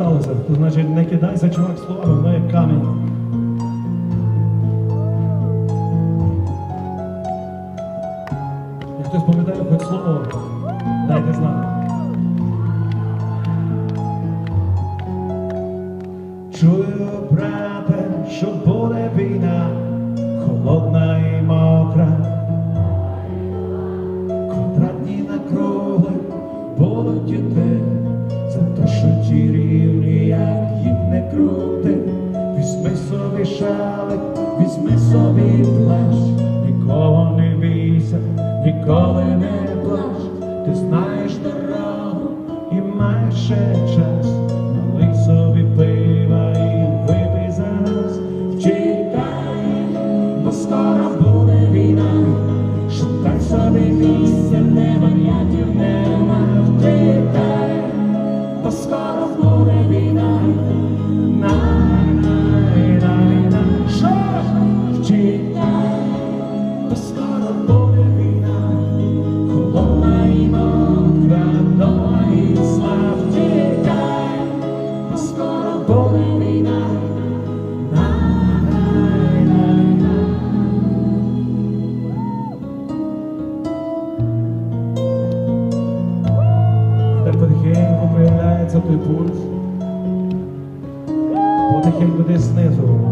сталося. То значить не кидайся, чувак, словами, воно камінь. Як хтось пам'ятає хоч слово, дайте знати. Чую, брате, що буде війна, Собі шалик, візьми собі плащ, нікого не бійся, ніколи не плач. Ти знаєш дорогу і маєш ще час. Налий собі пива і випий за нас. Вчитай, скоро буде війна. Шукай собі місця, де варіантів нема. Вчитай, бо буде війна. Появляється той пульс. Потихеньку десь знизу.